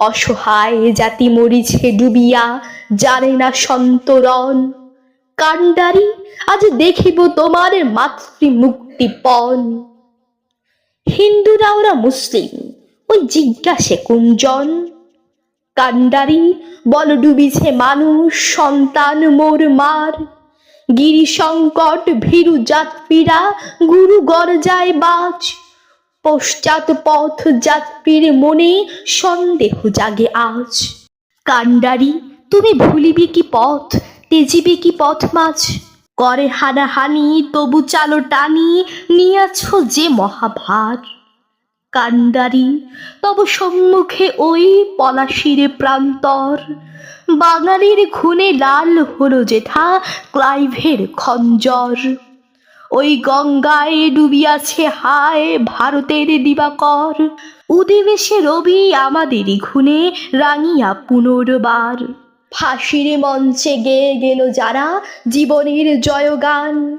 অসহায় জাতি মরিছে ডুবিয়া জানে না সন্তরণ। কাণ্ডারি আজ দেখিব তোমার মাতৃ মুক্তিপণ হিন্দুরা ওরা মুসলিম ওই জিজ্ঞাসে কুঞ্জন। কাণ্ডারি বল ডুবিছে মানুষ, সন্তান মোর মার। গিরি সংকট ভীরু যাত্রীরা গুরু গরজায় বাজ। পশ্চাৎ পথ যাত্রীর মনে সন্দেহ জাগে আজ। কাণ্ডারি, তুমি ভুলিবে কি পথ, তেজিবে কি পথ মাছ? করে হানাহানি, তবু চালো টানি, নিয়াছ যে মহাভার। কান্ডারি তব সম্মুখে ওই পলাশির প্রান্তর। বাঙালির খুনে লাল হলো যেথা ক্লাইভের খঞ্জর। ওই গঙ্গায় ডুবিয়াছে হায় ভারতের দিবাকর। উদিবেশে রবি আমাদেরই খুনে, রাঙিয়া পুনর্বার। ফাঁসির মঞ্চে গেয়ে গেল যারা জীবনের জয়গান।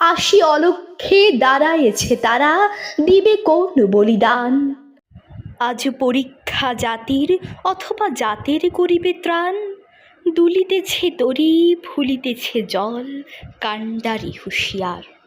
আসি অলক্ষে দাঁড়ায়েছে তারা, দিবে কোন বলিদান? আজ পরীক্ষা জাতির অথবা জাতের করিবে ত্রাণ। দুলিতেছে তরি ফুলিতেছে জল, কাণ্ডারি হুঁশিয়ার।